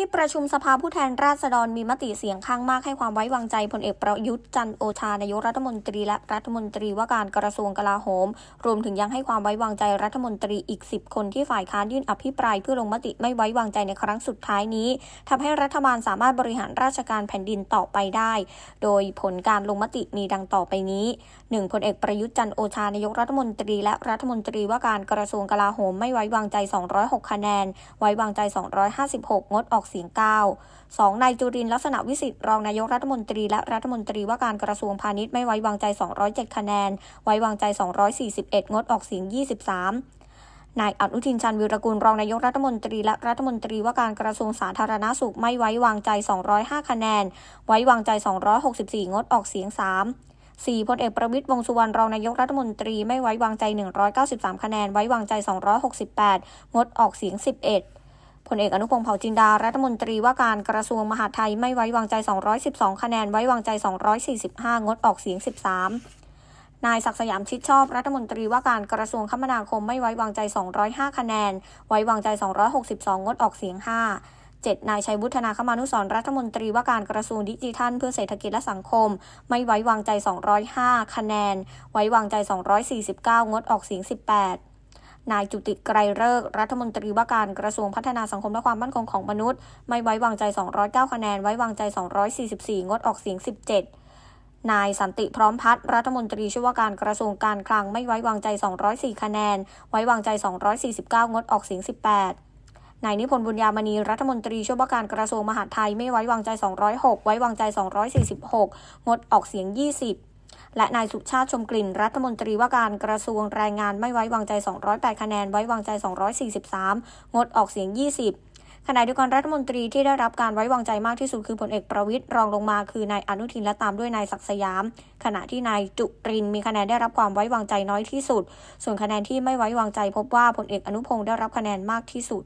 ที่ประชุมสภาผู้แทนราษฎรมีมติเสียงข้างมากให้ความไว้วางใจพลเอกประยุทธ์จันโอชานายกรัฐมนตรีและรัฐมนตรีว่าการกระทรวงกลาโหม รวมถึงยังให้ความไว้วางใจรัฐมนตรีอีก 10 คนที่ฝ่ายค้านยื่นอภิปรายเพื่อลงมติไม่ไว้วางใจในครั้งสุดท้ายนี้ทำให้รัฐบาลสามารถบริหารราชการแผ่นดินต่อไปได้ โดยผลการลงมติมีดังต่อไปนี้ 1. พลเอกประยุทธ์จันโอชานายกรัฐมนตรี และรัฐมนตรีว่าการกระทรวงกลาโหม ไม่ไว้วางใจ 206 คะแนน ไว้วางใจ 256 งดออกเสียง9 2. นายจุรินลักษณะวิสิทธิ์รองนายกรัฐมนตรีและรัฐมนตรีว่าการกระทรวงพาณิชย์ไม่ไว้วางใจ 207 คะแนน ไว้วางใจ 241 งดออกเสียง 23นายอนุทินชาญวิรกุลรองนายกรัฐมนตรีและรัฐมนตรีว่าการกระทรวงสาธารณสุขไม่ไว้วางใจ 205 คะแนน ไว้วางใจ 264 งดออกเสียง 3 4พลเอกประวิตรวงสุวรรณรองนายกรัฐมนตรีไม่ไว้วางใจ 193 คะแนน ไว้วางใจ 268 งดออกเสียง 11 พลเอกอนุพงษ์เผ่าจินดา รัฐมนตรีว่าการกระทรวงมหาดไทยไม่ไว้วางใจ 212 คะแนน ไว้วางใจ 245 งดออกเสียง 13 นายศักสยามชิดชอบ รัฐมนตรีว่าการกระทรวงคมนาคมไม่ไว้วางใจ 205 คะแนน ไว้วางใจ 262 งดออกเสียง 5 7 นายชัยวุฒนาคมานุสรรัฐมนตรีว่าการกระทรวงดิจิทัล เพื่อเศรษฐกิจและสังคม ไม่ไว้วางใจ 205 คะแนน ไว้วางใจ 249 งดออกเสียง 18 นายจุติไกรเลิกรัฐมนตรีว่าการกระทรวงพัฒนาสังคมและความมั่นคงของมนุษย์ ไม่ไว้วางใจ 209 คะแนน ไว้วางใจ 244 งดออกเสียง 17 นายสันติพร้อมพัฒน์รัฐมนตรีช่วยว่าการกระทรวงการคลังไม่ไว้วางใจ 204 คะแนน ไว้วางใจ 249 งดออกเสียง 18นายนิพนธ์บุญญามณีรัฐมนตรีช่วยว่าการกระทรวงมหาดไทยไม่ไว้วางใจ 206 ไว้วางใจ 246 งดออกเสียง 20 และนายสุชาติชมกลิ่นรัฐมนตรีว่าการกระทรวงแรงงานไม่ไว้วางใจ 208 คะแนน ไว้วางใจ 243 งดออกเสียง 20ขณะเดียวกันรัฐมนตรีที่ได้รับการไว้วางใจมากที่สุดคือพลเอกประวิตยรองลงมาคือนายอนุทินและตามด้วยนายศักสยาม ขณะที่นายจุรินมีคะแนนได้รับความไว้วางใจน้อยที่สุด ส่วนคะแนนที่ไม่ไว้วางใจพบว่าพลเอกอนุพงศ์ได้รับคะแนนมากที่สุด